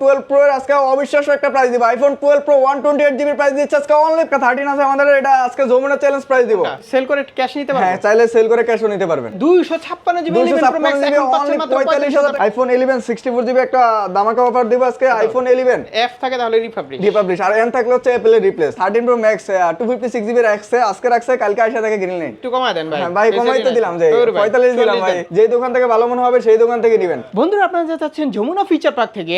Twelve pro এর আজকে অবিশ্বাস্য একটা প্রাইস দিব। IPhone twelve pro one twenty eight price দিচ্ছে আজকে অনলি থার্টিন আছে আমাদের এটা আজকে জমুনা চ্যালেঞ্জ প্রাইস দিব। সেল করে ক্যাশ নিতে হ্যাঁ চাইলে সেল করে ক্যাশও নিতে পারবেন। দুইশো ছাপ্পান্ন জিবি দুশো ছাপ্পান্ন জিবি অনলি পঁয়তাল্লিশ হাজার iPhone eleven sixty four GB একটা দামাকা অফার দিব আজকে আইফোন ইলেভেন এফ থাকে তাহলে রিপাবলিশ আর এন থাকলে হচ্ছে অ্যাপেলের replace thirteen pro max two fifty six GB রাখছে আজকে রাখছে কালকে আইসা থেকে গ্রিন লাইন একটু কমায় দেন ভাই। হ্যাঁ ভাই কমাই তো দিলাম যে পঁয়তাল্লিশ দিলাম ভাই। যেই দোকান থেকে ভালো মনে হবে সেই দোকান থেকে নেবেন। বন্ধুরা আপনারা যা চাচ্ছেন যমুনা ফিচার পার্ক থেকে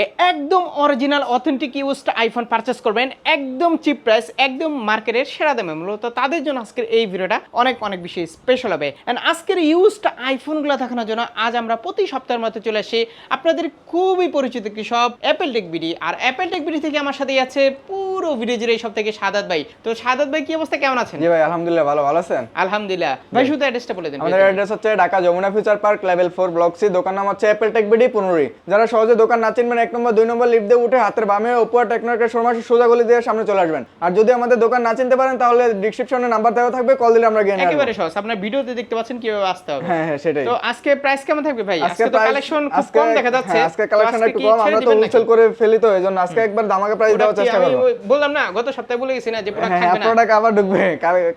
একদম original authentic used iPhone purchase করবেন একদম চিপ প্রাইস একদম মার্কেটের সেরা দামে মূলত তাদের জন্য আজকের এই ভিডিওটা অনেক অনেক বেশি স্পেশাল হবে। অ্যান্ড আজকের ইউজড আইফোনগুলো দেখানোর জন্য আজ আমরা প্রতি সপ্তাহের মতো চলে আসি আপনাদের খুবই পরিচিত কি সব অ্যাপেল টেক বিডি আর অ্যাপেল টেক বিডি থেকে আমার সাথে আছে পুরো ভিডিও জুড়ে এই সব থেকে সাদাত ভাই। তো সাদাত ভাই কি অবস্থা? কেমন আছেন? জি ভাই আলহামদুলিল্লাহ ভালো। ভালো আছেন? আলহামদুলিল্লাহ। ভাই শুধু অ্যাড্রেসটা বলে দেন আমাদের অ্যাড্রেস হচ্ছে Dhaka Jamuna future park level four block C দোকান নাম হচ্ছে অ্যাপেল টেক বিডি পনেরোই যারা সহজে দোকান না চিনবেন এক নম্বর দুই নম্বর লিফট দিয়ে উঠে হাতের বামে উপর টেকনোকের সময় সোজা গলি দিয়ে সামনে চলে আসবেন। আর যদি আমাদের দোকান না চিনতে পারেন তাহলে ডিসক্রিপশনে নাম্বার দেওয়া থাকবে কল দিলে আমরা গিয়ে একেবারে সহজ। আপনার ভিডিওতে দেখতে পাচ্ছেন কীভাবে আসতে হবে। হ্যাঁ হ্যাঁ সেটাই। তো আজকে প্রাইস কেমন থাকবে ভাই? আজকে তো কালেকশন খুব কম দেখা যাচ্ছে। হ্যাঁ, আজকে কালেকশন একটু কম আমরা তো নাকি? করে ফেলি তো এজন্য আজকে একবার দামাকে প্রাইস দেওয়ার চেষ্টা করব। বললাম না গত সপ্তাহে বলে গেছি না যে প্রোডাক্ট হ্যাঁ থাকবে না। প্রোডাক্ট আবার ঢুকবে।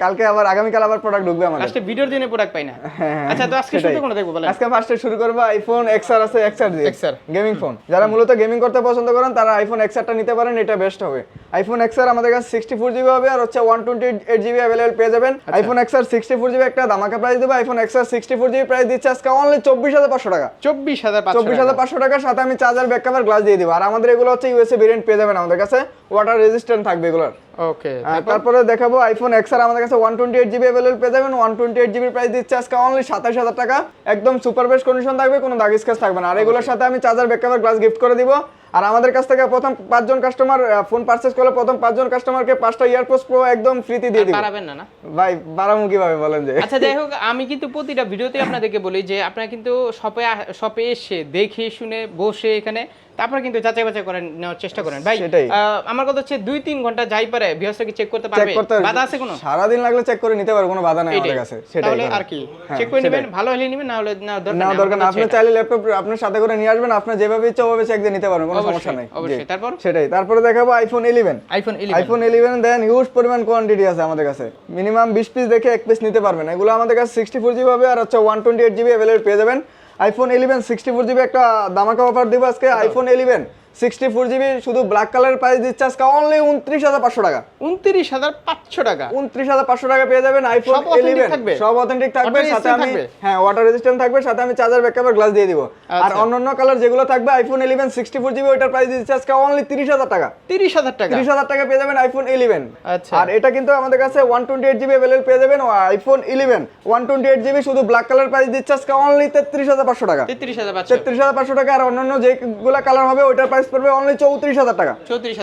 কালকে আবার আগামীকাল আবার প্রোডাক্ট ঢুকবে আমাদের। আজকে ভিডিওর দিনে প্রোডাক্ট পাই না। হ্যাঁ, আচ্ছা তো আজকে। শুরু কোন দেখব বলেন? আজকে ফার্স্টে শুরু করব আইফোন এক্সআর আছে এক্সআর দিয়ে। XR গেমিং ফোন যারা মূলত গেমিং করতে পছন্দ করেন তারা আইফোন এক্সারটা নিতে পারেন এটা বেস্ট হবে। আইফোন এক্সআর আমাদের কাছে সিক্সটি ফোর জিবি হবে আর হচ্ছে one twenty eight GB available পেয়ে যাবেন। IPhone XR sixty four GB একটা দামাকা প্রাইস দেবো। IPhone XR sixty four GB price দিচ্ছে আজকে অনলি চব্বিশ হাজার পাঁচশো টাকা। চব্বিশ হাজার চব্বিশ হাজার পাঁচশো টাকার সাথে আমি চার্জার ব্যাক কাভার গ্লাস দিয়ে দিব। আর আমাদের এগুলো হচ্ছে ইউএসএ ভেরিয়েন্ট পেয়ে যাবেন আমাদের কাছে। ওয়াটার রেজিস্ট্যান্ট থাকবে এগুলোর। ওকে তারপরে? দেখাবো আইফোন এক্স আর আমাদের কাছে one twenty eight GB available পেয়ে যাবেন। One twenty eight GB price দিচ্ছে আজকে অনলি সাতাশ হাজার টাকা। একদম সুপার বেস্ট কন্ডিশন থাকবে কোনো দাগ স্কেচ থাকবে না। আর এগুলোর সাথে আমি charger back cover glass gift করে দিব। আর আমাদের কাছ থেকে প্রথম পাঁচজন কাস্টমার ফোন পারচেস করলে প্রথম পাঁচজন কাস্টমারকে পাঁচটা ইয়ারপোস প্রো একদম ফ্রিতে দিয়ে দিব। পারাবেন না না? ভাই বারামু কীভাবে বলেন যে? আচ্ছা যাই হোক আমি কিন্তু প্রতিটা ভিডিওতে আপনাদেরকে বলি যে আপনারা কিন্তু শপে শপে এসে দেখে শুনে বসে এখানে তারপর কিন্তু যাচাই বাছাই করে নেওয়ার চেষ্টা করেন। ভাই সেটাই। আমার কথা হচ্ছে দুই তিন ঘণ্টা যাই পারে বিহসটা কি চেক করতে পারবে? বাধা আছে কোনো? সারাদিন লাগলে চেক করে নিতে পারব কোনো বাধা নেই আমাদের কাছে। সেটাই তাহলে আর কি? হ্যাঁ, চেক করে নেবেন ভালো হলে নেবেন না হলে না দরকার না দরকার না। আপনি চাইলে ল্যাপটপ আপনার সাথে করে নিয়ে আসবেন আপনার যেভাবে ইচ্ছা ওভাবে চেক দিয়ে নিতে পারবেন কোনো সমস্যা নেই। অবশ্যই। তারপর? সেটাই। তারপরে দেখাবো iPhone eleven iPhone 11 iPhone eleven then huge পরিমাণ কোয়ান্টিটি আছে আমাদের কাছে। মিনিমাম বিশ পিস দেখে এক পিস নিতে পারবেন। এগুলো আমাদের কাছে সিক্সটি ফোর জিবি হবে আর হচ্ছে টোয়েন্টি এইট জিবি অ্যাভেলেবল পেয়ে যাবেন। IPhone eleven sixty four GB একটা দামাকা অফার দিব আজকে iPhone eleven sixty four GB শুধু ব্ল্যাক কালার প্রাইস দিচ্ছে আজকে অনলি উনত্রিশ হাজার পাঁচশো টাকা। উনত্রিশ হাজার পাঁচশো টাকা? উনত্রিশ হাজার পাঁচশো টাকা পেয়ে যাবেন আইফোন ইলেভেন সব অথেন্টিক থাকবে সাথে আমি হ্যাঁ ওয়াটার রেজিস্ট্যান্ট থাকবে সাথে আমি চার্জার ব্যাকআপের গ্লাস দিয়ে দিব। আর আচ্ছা। অন্যান্য কালার যেগুলো থাকবে iPhone eleven sixty four GB ওইটার প্রাইস দিচ্ছে আজকে অনলি তিরিশ হাজার টাকা। তিরিশ হাজার টাকা? তিরিশ হাজার টাকা পেয়ে যাবেন আইফোন ইলেভেন আচ্ছা। আর এটা কিন্তু আমাদের কাছে one twenty eight GB available পেয়ে যাবেন iPhone eleven one twenty eight GB শুধু ব্ল্যাক কালার প্রাইস দিচ্ছে আজকে অনলি তেত্রিশ হাজার পাঁচশো টাকা। তেত্রিশ হাজার পাঁচশো। তেত্রিশ হাজার পাঁচশো টাকা আর অন্যান্য যেগুলো কালার হবে ওইটার প্রাইস পড়বে অনলি চৌত্রিশ হাজার টাকা। চৌত্রিশ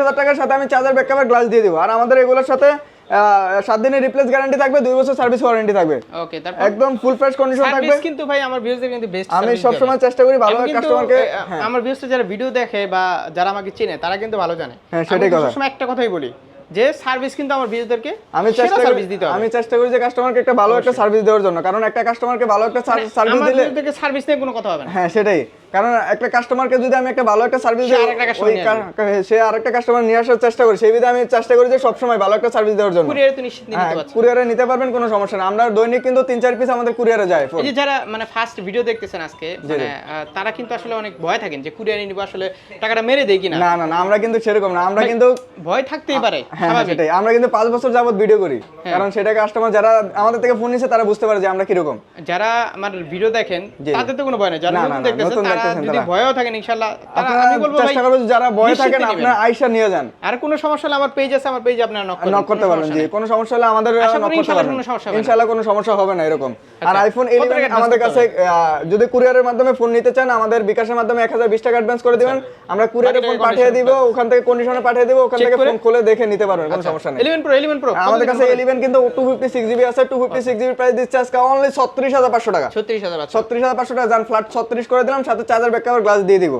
হাজার টাকার সাথে আমি চার্জার ব্যাকআপের গ্লাস দিয়ে দিব। আর আমাদের এগুলোর সাথে সাত দিনের রিপ্লেস গ্যারান্টি থাকবে দুই বছর সার্ভিস ওয়ারেন্টি থাকবে। ওকে একদম ফুল ফ্রেশ কন্ডিশন থাকবে। কিন্তু ভাই আমার ভিউজদের কিন্তু বেস্ট আমি সবসময় চেষ্টা করি ভালো কাস্টমারকে আমার ভিউজটা যারা ভিডিও দেখে বা যারা আমাকে চেনে তারা কিন্তু ভালো জানে। হ্যাঁ, সেটাই কথা। সবসময় একটা কথাই বলি যে সার্ভিস কিন্তু আমার ভিউজদেরকে আমি চেষ্টা করি সার্ভিস দিতে হবে। আমি চেষ্টা করি যে কাস্টমারকে একটা ভালো একটা সার্ভিস দেওয়ার জন্য। কারণ একটা কাস্টমারকে ভালো একটা সার্ভিস আমার দিলে ভিউজদেরকে সার্ভিস নিয়ে কোনো কথা হবে না। হ্যাঁ সেটাই। কারণ একটা কাস্টমারকে যদি আমি একটা ভালো একটা সার্ভিস দিই সে আরেকটা কাস্টমার নিয়ে আসার চেষ্টা করি সেই বিধে আমি চেষ্টা করি যে সবসময় ভালো একটা সার্ভিস দেওয়ার জন্য। কুরিয়ারে তো নিশ্চিত হ্যাঁ নিতে পারছেন কুরিয়ারে নিতে পারবেন কোনো সমস্যা না আমরা দৈনিক কিন্তু তিন চার পিস আমাদের কুরিয়ারে যায় এই যে যারা মানে ফার্স্ট ভিডিও দেখতেছেন আজকে মানে তারা কিন্তু আসলে অনেক ভয় থাকেন যে কুরিয়ারে নিব আসলে টাকাটা মেরে দেই কিনা। না না না আমরা কিন্তু সেরকম না আমরা কিন্তু ভয় থাকতেই পারে হ্যাঁ হ্যাঁ, সেটাই। আমরা কিন্তু পাঁচ বছর যাবত ভিডিও করি। কারণ সেটা কাস্টমার যারা আমাদের থেকে ফোন নিচ্ছে তারা বুঝতে পারে যে আমরা কীরকম। যারা আমার ভিডিও দেখেন। তাদের তো কোনো ভয় নেই। যারা দেখতেছেন তারা দেখতেছেন যদি ভয়ও থাকেন ইনশাআল্লাহ তারা আমি বলব চেষ্টা করবেন যারা নিশ্চিন্তে থাকেন। আপনার নিয়ে যান। আর কোনো সমস্যা হলে আমার পেজ আছে আমার পেজে আপনারা নক নক করতে পারবেন জি। কোনো সমস্যা হলে আমাদের নক করতে ইনশাআল্লাহ পারবেন। কোনো সমস্যা হবে না। ইনশাআল্লাহ কোনো সমস্যা হবে না এরকম। আর আচ্ছা, আইফোন কত 11 আমাদের কাছে যদি কুরিয়ারের মাধ্যমে ফোন নিতে চান আমাদের বিকাশের মাধ্যমে 1020 টাকা অ্যাডভান্স করে দিবেন। আমরা কুরিয়ারে ফোন পাঠিয়ে দিব ওখান থেকে কন্ডিশনে পাঠিয়ে দিব ওখান থেকে ফোন খুলে দেখে নিতে পারবেন কোনো সমস্যা নেই। 11 প্রো 11 প্রো আমাদের কাছে 11 কিন্তু 256 জিবি আছে 256 জিবি প্রাইস দিচ্ছে আজকে অনলি 36500 টাকা। 36500 ছত্রিশ হাজার পাঁচশো টাকা যান ফ্ল্যাট ছত্রিশ করে দিলাম সাথে চার্জার ব্যাক কভার গ্লাস দিয়ে দিব।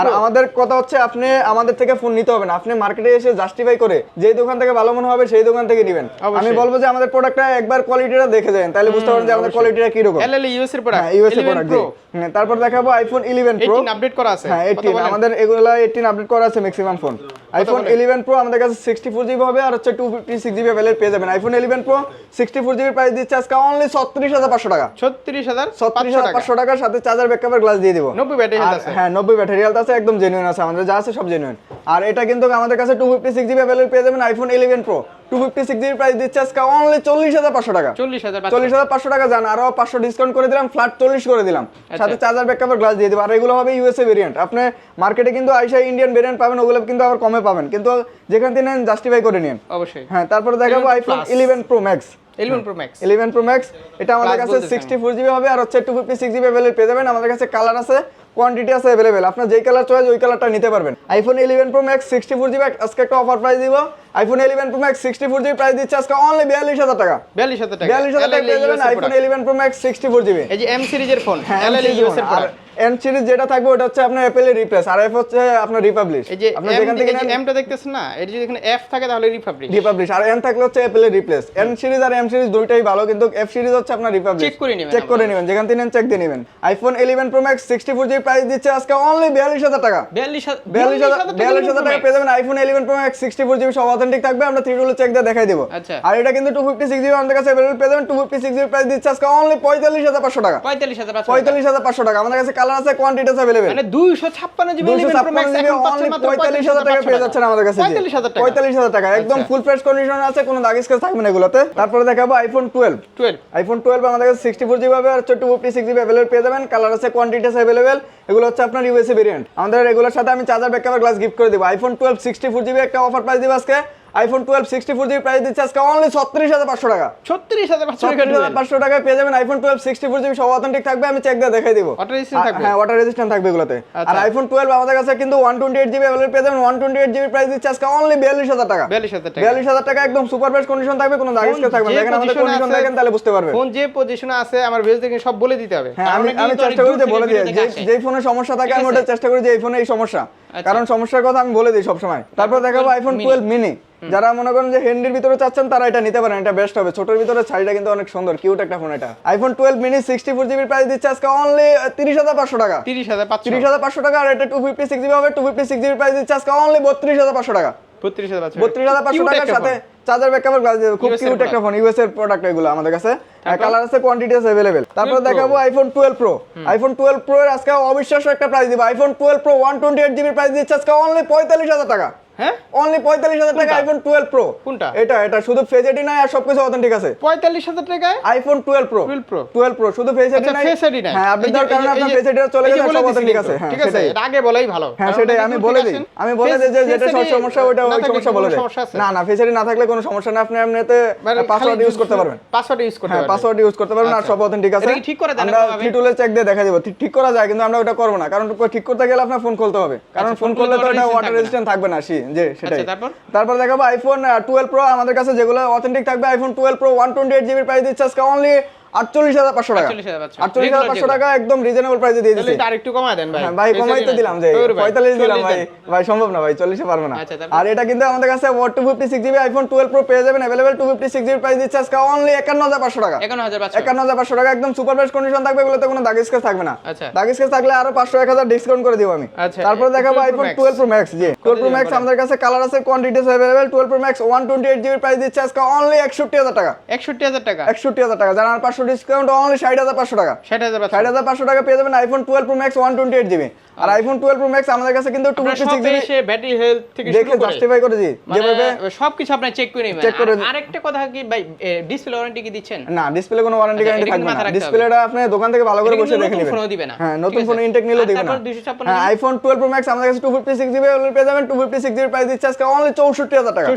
আর আমাদের কথা হচ্ছে আপনি আমাদের থেকে ফোন নিতে হবে না। আপনি মার্কেটে এসে জাস্টিফাই করে যে দোকান থেকে ভালো মনে হবে সেই দোকান থেকে নেবেন। আমি বলব যে আমাদের প্রোডাক্টটা একবার কোয়ালিটিটা দেখে যাবেন তাহলে বুঝতে পারবেন যে আমাদের কোয়ালিটিটা কি রকম এলএল ইউএস এর প্রোডাক্ট ইউএস এর প্রোডাক্ট তারপর দেখাবো আইফোন 11 প্রো 18 আপডেট করা আছে। হ্যাঁ 18 আমাদের এগুলা 18 আপডেট করা আছে ম্যাক্সিমাম ফোন আইফোন 11 প্রো আমাদের কাছে 64 জিবি হবে আর হচ্ছে 256 জিবি অ্যাভেলেবল পেয়ে যাবেন। আইফোন 11 প্রো সিক্সটি ফোর জিবির প্রাইস দিচ্ছে আজকে অনলি 36500 টাকা। 36500 36500 টাকার সাথে চার্জার ব্যাক কভার গ্লাস দিয়ে দিব। 90 ব্যাটারি হ্যাঁ 90 ব্যাটারি হেলথ আছে একদম জেনুইন আছে আমাদের যা আছে সব জেনুইন আর এটা কিন্তু আমাদের কাছে 256 জিবি অ্যাভেলেবল পেয়ে যাবেন আইফোন 11 প্রো 256 জিবি প্রাইস দিচ্ছে আজকে অনলি 40500 টাকা। 40500 চল্লিশ হাজার পাঁচশো টাকা যান আরও পাঁচশো ডিসকাউন্ট করে দিলাম ফ্ল্যাট চল্লিশ করে দিলাম। সাথে চার্জার ব্যাক গ্লাস দিয়ে দেবো আর এগুলো হবে ইউএসএ ভেরিয়েন্ট আপনি মার্কেটে কিন্তু আইসা ইন্ডিয়ান ভেরিয়েন্ট পাবেন ওগুলো কিন্তু আবার কমে পাবেন। কিন্তু যেখান থেকে নেন জাস্টিফাই করে নিন। অবশ্যই। হ্যাঁ তারপরে দেখাবো iPhone eleven pro max 11 pro max eleven pro max এটা আমাদের কাছে হবে আর হচ্ছে টু ফিফটি পেয়ে যাবেন। আমাদের কাছে কালার আছে কোয়ান্টিটি আছে অ্যাভেলেবেল আপনার যেই কালার চয়েস ওই কালারটা নিতে পারবেন। IPhone eleven pro max sixty four GB আজকে একটা অফার প্রাইস দিব। IPhone eleven pro max sixty four GB price দিচ্ছে আজকে অনলি বিয়াল্লিশ হাজার টাকা। 42000 টাকা। বিয়াল্লিশ হাজার টাকা পেয়ে যাবেন iPhone eleven pro max sixty four GB এই যে এম সিরিজের ফোন হ্যাঁ এলএল ইউএস এর প্রোডাক্ট এম সিরিজ যেটা থাকবে ওটা হচ্ছে আপনার অ্যাপেলের রিপ্লেস আর এফ হচ্ছে আপনার রিপাবলিশ এই যে আপনি যেখান থেকে নেন এমটা দেখতেছেন না এটা যদি এখানে এফ থাকে তাহলে রিপাবলিক রিপাবলিশ আর এম থাকলে হচ্ছে অ্যাপেলের রিপ্লেস এম সিরিজ আর এম সিরিজ দুইটাই ভালো কিন্তু এফ সিরিজ হচ্ছে আপনার রিপাবলিশ Check করে নেবেন চেক করে নেবেন যেখান থেকে নেন চেক দিয়ে নেবেন। IPhone eleven pro max sixty four GB price দিচ্ছে আজকে অনলি বিয়াল্লিশ হাজার টাকা। 42000 বিয়াল্লিশ হাজার বিয়াল্লিশ হাজার টাকা পেয়ে যাবেন iPhone eleven pro max sixty four GB সব অথেন্টিক থাকবে আমরা থ্রি টুলে চেক দিয়ে দেখাই দেবো। আচ্ছা। আর এটা কিন্তু টু ফিফটি সিক্স জিবি আমাদের কাছে অ্যাভেলেবল পেয়ে যাবেন two fifty six GB price দিচ্ছে আজকে অনলি পঁয়তাল্লিশ হাজার পাঁচশো টাকা। 45500 হাজার পাঁচশো টাকা। আমাদের কাছে কালার আছে কোয়ান্টিটি আছে অ্যাভেলেবেল মানে 256 জিবি দুশো 11 প্রো ম্যাক্স এখন পাচ্ছেন মাত্র পঁয়তাল্লিশ হাজার টাকা পেয়ে যাচ্ছেন আমাদের কাছে 45000 টাকা। পঁয়তাল্লিশ হাজার টাকা একদম। ফুল ফ্রেশ কন্ডিশন আছে কোনো দাগ স্কেচ থাকবে না এগুলোতে। তারপরে দেখাবো আইফোন টুয়েলভ 12 আইফোন টুয়েলভ আমাদের কাছে সিক্সটি ফোর জিবি হবে আর two fifty six GB available পেয়ে যাবেন। কালার আছে কোয়ান্টিটি আছে অ্যাভেলেবল এগুলো হচ্ছে আপনার ইউএসএ ভেরিয়েন্ট আমাদের এগুলোর সাথে আমি চার্জার ব্যাক গ্লাস গিফট করে দেবো। IPhone twelve sixty four GB একটা অফার প্রাইস দিব আজকে। IPhone twelve sixty four GB price দিচ্ছে আজকে অনলি ছত্রিশ হাজার পাঁচশো টাকা। 36500 টাকা ছত্রিশ হাজার পাঁচশো টাকায় পেয়ে যাবেন iPhone twelve sixty four GB সব অথেন্টিক থাকবে আমি চেক দিয়ে দেখাই দিব? হ্যাঁ ওয়াটার রেজিস্ট্যান্ট থাকবে এগুলোতে। আর আচ্ছা। আইফোন টুয়েলভ আমাদের কাছে কিন্তু one twenty eight GB available পেয়ে যাবেন। One twenty eight GB price দিচ্ছে আজকে অনলি বিয়াল্লিশ হাজার টাকা। 42000 টাকা। বিয়াল্লিশ হাজার টাকা একদম সুপার বেস্ট কন্ডিশন থাকবে কোনো দাগ স্কেচ থাকবে না। দেখেন আমাদের কন্ডিশন দেখেন তাহলে বুঝতে পারবেন। ফোন যে পজিশনে আছে আমার ভিউজ দেখে সব বলে দিতে হবে। হ্যাঁ আমি চেষ্টা করি যে বলে দিই যে ফোনে সমস্যা থাকে আমি ওটা চেষ্টা করি যে এই ফোনে এই সমস্যা। কারণ সমস্যার কথা আমি বলে দিই সবসময়। তারপর দেখাবো আইফোন। টুয়েলভ মিনি যারা মনে করেন যে হ্যান্ডির ভিতরে চাচ্ছেন তারা এটা নিতে পারেন এটা বেস্ট হবে। ছোটর ভিতরে ছাইটা কিন্তু অনেক সুন্দর কিউট একটা ফোন এটা। IPhone twelve mini sixty four জিবির প্রাইস দিচ্ছে আজকে অনলি তিরিশ হাজার পাঁচশো টাকা। 30500 তিরিশ হাজার পাঁচশো টাকা আর এটা টু ফিফটি সিক্স জিবি হবে টু ফিফটি সিক্স জিবির প্রাইস দিচ্ছে আজকে অনলি বত্রিশ হাজার পাঁচশো টাকা। 32500 বত্রিশ হাজার পাঁচশো Cute টাকার একটা সাথে চার্জার খুব কিউট একটা ফোন ইউএস এর প্রোডাক্ট এগুলো আমাদের কাছে। কালার আছে কোয়ান্টিটি আছে অ্যাভেলেবেল তারপর 12 দেখাবো iPhone twelve pro iPhone twelve pro এর আজকে অবিশ্বাস্য একটা প্রাইস দিব। IPhone twelve pro one twenty eight জিবির প্রাইস দিচ্ছে আজকে অনলি পঁয়তাল্লিশ হাজার টাকা। হ্যাঁ? অনলি পঁয়তাল্লিশ হাজার টাকা আইফোন টুয়েলভ প্রো কোনটা? এটা এটা শুধু আইডি নাই আর সবকিছু অথেন্টিক আছে। 45000 টাকায়? IPhone twelve pro 12 Pro। Twelve pro শুধু আইডি আচ্ছা নাই। ফেস আইডি নাই। হ্যাঁ আপনি কারণে আপনার এই ফেস আইডিটা চলে গেছে সব অথেন্টিক আছে। হ্যাঁ ঠিক আছে আগে বলাই ভালো। হ্যাঁ সেটাই আমি বলে দিই। আমি বলে দিই যে যেটা সব সমস্যা ওটা ওই সমস্যা বলে না না না থাকলে কোনো সমস্যা নেই। আপনি মানে পাসওয়ার্ড ইউজ করতে পারবেন। পাসওয়ার্ড ইউজ করতে হ্যাঁ পারবেন। পাসওয়ার্ড ইউজ করতে পারবেন আর আচ্ছা। সব অথেন্টিক আছে। ঠিক করে দেন আমরা চেক দিয়ে দেখা দিব। ঠিক- করা যায় কিন্তু আমরা ওটা করব না। কারণ ঠিক করতে গেলে আপনার ফোন খুলতে হবে। কারণ আচ্ছা, ফোন phone করলে তো এটা ওয়াটার রেজিস্ট্যান্ট থাকবে না। সি সেটাই আচ্ছা, তারপর? তারপর দেখাবো আইফোন টুয়েলভ প্রো আমাদের কাছে যেগুলো অথেন্টিক থাকবে iPhone twelve pro one twenty eight জিবির প্রাইস দিচ্ছে আজকে অনলি আটচল্লিশ হাজার পাঁচশো টাকা। আটচল্লিশ হাজার পাঁচশো। টাকা একদম রিজনেবল প্রাইসে দিয়ে দিচ্ছি আরেকটু কমায় দেন ভাই। হ্যাঁ ভাই কমাই তো দিলাম যে পঁয়তাল্লিশ দিলাম ভাই। ভাই সম্ভব না ভাই চল্লিশে পারব না। আচ্ছা, আর এটা কিন্তু আমাদের কাছে what two fifty six GB iPhone twelve pro পেয়ে যাবেন। Available two fifty six GB price দিচ্ছে আজকে অনলি একান্ন হাজার পাঁচশো টাকা। একান্ন হাজার পাঁচশো। টাকা একদম সুপার বেস্ট কন্ডিশন থাকবে এগুলোতে কোনো দাগ স্কেচ থাকবে না। আচ্ছা। দাগ স্কেচ থাকলে আরও পাঁচশো এক হাজার ডিসকাউন্ট করে দিব আমি। আচ্ছা, তারপরে দেখাবো 12 আইফোন টুয়েলভ প্রো ম্যাক্স জি। টুয়েলভ প্রো ম্যাক্স আমাদের কাছে কালার আছে quantities available twelve pro max one twenty eight GB price দিচ্ছে আজকে অনলি একষট্টি হাজার টাকা। 61000 টাকা। একষট্টি হাজার টাকা। জানার পাঁচশো পাঁচশো ডিসকাউন্ট অনলি ষাট হাজার পাঁচশো টাকা। ষাট হাজার ষাট হাজার পাঁচশো টাকা পেয়ে যাবেন iPhone twelve pro max one twenty eight GB আর আইফোন টুয়েলভ প্রো ম্যাক্স আমাদের কাছে কিন্তু two fifty six GB battery health থেকে দেখে জাস্টিফাই করে। দিই। মানে যেভাবে সবকিছু আপনি চেক করে নেবেন। চেক করে আরেকটা কথা কি ভাই ডিসপ্লে ওয়ারেন্টি কি দিচ্ছেন? না ডিসপ্লে কোনো ওয়ারেন্টি আচ্ছা, গ্যারান্টি থাকবে না। ডিসপ্লেটা আপনি দোকান থেকে ভালো করে বসে দেখে নেবেন। ফোনও না। হ্যাঁ নতুন ফোন ইনটেক নিলে না। হ্যাঁ আইফোন টুয়েলভ প্রো ম্যাক্স আমাদের কাছে টু ফিফটি সিক্স জিবি পেয়ে যাবেন। Two fifty six GB price দিচ্ছে আজকে অনলি চৌষট্টি হাজার টাকা।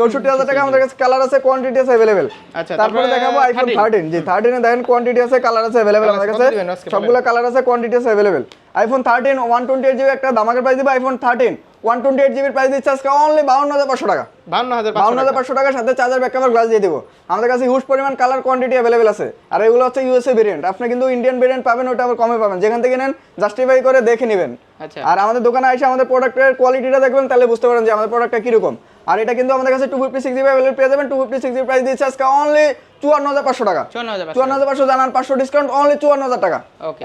চৌষট্টি হাজার টাকা। আমাদের কাছে কালার আছে কোয়ান্টিটি আছে অ্যাভেলেবেল আচ্ছা তারপরে দেখাবো আইফোন থার্টিন জি থার্টিন থার্টিনে দেখেন কোয়ান্টিটি আছে কালার আছে অ্যাভেলেবেল আমার কাছে। সবগুলো কালার আছে কোয়ান্টিটি আছে available iPhone thirteen one twenty eight GB একটা দামাকের প্রাইস দিবে iPhone thirteen one twenty eight জিবির প্রাইস দিচ্ছে আজকে অনলি বাউন্ন হাজার পাঁচশো টাকা। বাউন্ন হাজার বাউন্ন হাজার পাঁচশো টাকার সাথে চার্জার ব্যাক কাভার গ্লাস দিয়ে দিব। আমাদের কাছে হিউজ পরিমাণ কালার কোয়ান্টিটি অ্যাভেলেবেল আছে। আর এগুলো হচ্ছে ইউএসএ ভেরিয়েন্ট আপনি কিন্তু ইন্ডিয়ান ভেরিয়েন্ট পাবেন ওটা আবার কমে পাবেন। যেখান থেকে নেন জাস্টিফাই করে দেখে নেবেন। আর আমাদের দোকানে এসে আমাদের প্রোডাক্টের কোয়ালিটিটা দেখবেন তাহলে বুঝতে পারেন যে আমাদের প্রোডাক্টটা কীরকম। আর এটা কিন্তু আমাদের কাছে two fifty six GB available পেয়ে যাবেন। Two fifty six GB price দিচ্ছে আজকে অনলি চুয়ান্ন হাজার পাঁচশো টাকা। চুয়ান্ন হাজার পাঁচশো। জানান পাঁচশো ডিসকাউন্ট অনলি চুয়ান্ন হাজার টাকা।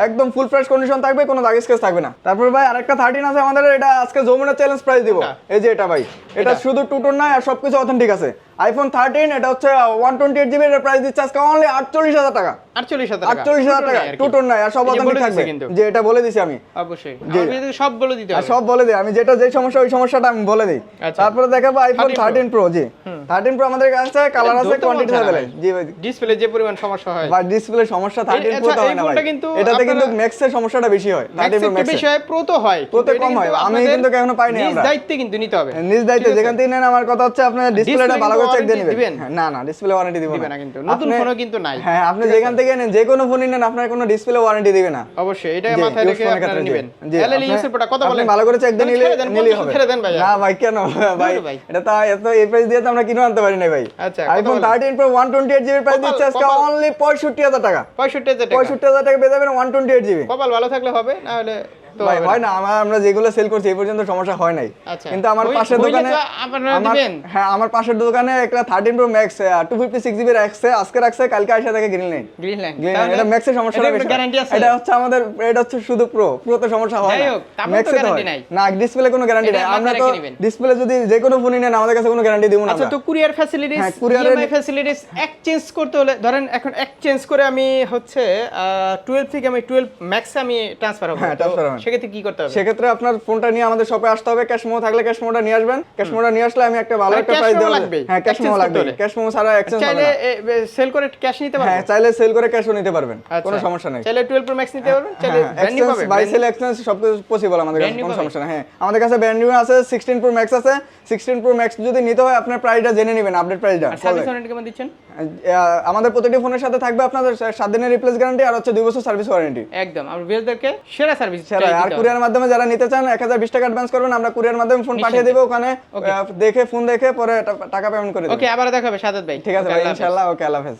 একদম ফুল ফ্রেশ কন্ডিশন থাকবে কোনো দাগ স্কেচ থাকবে না। তারপর ভাই আরেকটা থার্টিন আছে আমাদের এটা আজকে জমুনা চ্যালেঞ্জ প্রাইস দিব। এই যে এটা ভাই এটা? শুধু টুটুর নয় আর সবকিছু অথেন্টিক আছে। আইফোন থার্টিন এটা হচ্ছে one twenty eight GB price দিচ্ছে আজকে অনলি আটচল্লিশ হাজার টাকা। আটচল্লিশ হাজার টাকা। আটচল্লিশ হাজার টাকা টুটুর নাই আর সব এই যে অথেন্টিক থাকবে। যে এটা বলে দিছি আমি। অবশ্যই। সব বলে দিতে সব বলে দিই আমি যেটা যে সমস্যা ওই সমস্যাটা আমি বলে দিই। আচ্ছা। তারপরে দেখাবো আইফোন 13 Pro। থার্টিন প্রো জি থার্টিন প্রো আমাদের কাছে কালার আছে কোয়ান্টিটি না ভাই। জি ভাই। ডিসপ্লে যে পরিমাণ সমস্যা হয়। বা ডিসপ্লে সমস্যা থার্টিন আচ্ছা, প্রো তো হয় না ভাই। এটাতে কিন্তু ম্যাক্সের সমস্যাটা বেশি হয়। থার্টিন প্রো ম্যাক্স বিষয়ে প্রো তো হয় Pro তে কম হয়। আমি কিন্তু এখনও পাইনি নিজ আমরা। দায়িত্বে কিন্তু নিতে হবে। নিজ দায়িত্বে যেখান থেকে নেন আমার কথা হচ্ছে আপনার ডিসপ্লেটা ভালো করে চেক দিয়ে নেবেন। হ্যাঁ, না না ডিসপ্লে ওয়ারেন্টি দিব দিবে না। না কিন্তু। নতুন ফোনও কিন্তু নাই। হ্যাঁ আপনি যেখান থেকে নেন যে কোনো ফোনই নেন আপনার কোনো ডিসপ্লে ওয়ারেন্টি দিবে না। অবশ্যই এটা মাথায় রেখে আপনারা নেবেন। জি, এলএল আপনি- ইউসের প্রোডাক্ট কথা বলেন। ভালো করে চেক দিয়ে নিলে 50 হবে। না ভাই কেন? ভাই ভাই। এটা তো এত এই প্রাইস দিয়ে তো আমরা আনতে পারি না ভাই। আচ্ছা, iPhone? Thirteen pro one twenty eight GB price দিচ্ছে আজকে অনলি পঁয়ষট্টি হাজার টাকা। পঁয়ষট্টি হাজার টাকা। পঁয়ষট্টি হাজার টাকা পেয়ে যাবেন ওয়ান টোয়েন্টি এইট জিবি কপাল ভালো থাকলে হবে না হলে হয় না আমার আমরা যেগুলো সেল করছি এই পর্যন্ত সমস্যা হয় নাই। আচ্ছা। কিন্তু আমার পাশের দোকানে। হ্যাঁ আমার পাশের দোকানে একটা thirteen pro max two fifty six GB রাখছে আজকে রাখছে কালকে আসে থাকে গ্রিন লাইন গ্রিন লাইন এটা ম্যাক্সের সমস্যা এটা হচ্ছে আমাদের এটা হচ্ছে শুধু প্রো প্রোতে সমস্যা হয় না। ম্যাক্সে তো হয়। না ডিসপ্লে কোনো গ্যারান্টি নাই। আমরা তো ডিসপ্লে যদি যে কোনো ফোনই নেন আমাদের কাছে কোনো গ্যারান্টি দিব না আচ্ছা তো কুরিয়ার ফ্যাসিলিটিস হ্যাঁ, এর- ফ্যাসিলিটিস এক্সচেঞ্জ করতে হলে ধরেন এখন এক্সচেঞ্জ করে আমি হচ্ছে টুয়েলভ থেকে আমি টুয়েলভ ম্যাক্সে আমি ট্রান্সফার হব। হ্যাঁ, হবেন। সেক্ষেত্রে কি করতে হবে? সেক্ষেত্রে আপনার ফোনটা নিয়ে আমাদের শপে আসতে হবে ক্যাশ মেমো থাকলে ক্যাশ মেমোটা নিয়ে আসবেন। ক্যাশ মেমোটা নিয়ে আসলে আমি একটা ভালো মানে একটা প্রাইস দেবো লাগবে? হ্যাঁ ক্যাশ মেমো লাগবে করতে হলে? ক্যাশ মেমো ছাড়া এক্সচেঞ্জ হবে চাইলে সেল করে ক্যাশ নিতে পারবেন? হ্যাঁ চাইলে সেল করে ক্যাশও নিতে পারবেন। কোনো আচ্ছা। সমস্যা নাই। চাইলে 12 প্রো ম্যাক্স নিতে পারবেন? চাইলে হ্যাঁ ব্র্যান্ড নিউ এক্সচেঞ্জ পাবে বাই সেল এক্সচেঞ্জ সব কিছু পসিবল আমাদের কাছে কোনো সমস্যা নেই। হ্যাঁ আমাদের কাছে ব্র্যান্ড নিউ আছে 16 প্রো ম্যাক্স আছে। 16 প্রো ম্যাক্স যদি নিতে হয় আপনার প্রাইসটা জেনে নেবেন আপডেট প্রাইসটা সার্ভিস ওয়ারেন্টি কেমন দিচ্ছেন? আমাদের প্রতিটি ফোনের সাথে থাকবে আপনাদের সাত দিনের রিপ্লেস গ্যারান্টি আর হচ্ছে দুই বছর সার্ভিস ওয়ারেন্টি একদম আমরা ভিউয়ারদেরকে সেরা সার্ভিস সেরা আর কুরিয়ার মাধ্যমে যারা নিতে চান এক হাজার বিশ টাকা অ্যাডভান্স করবেন আমরা কুরিয়ার মাধ্যমে ফোন পাঠিয়ে দেবো ওখানে। দেখে ফোন দেখে পরে টাকা পেমেন্ট করে দেবো। ওকে আবার দেখা হবে সাদাত ভাই। ঠিক আছে ভাই আল্লাহ ইনশাআল্লাহ ওকে আল্লাহ হাফেজ।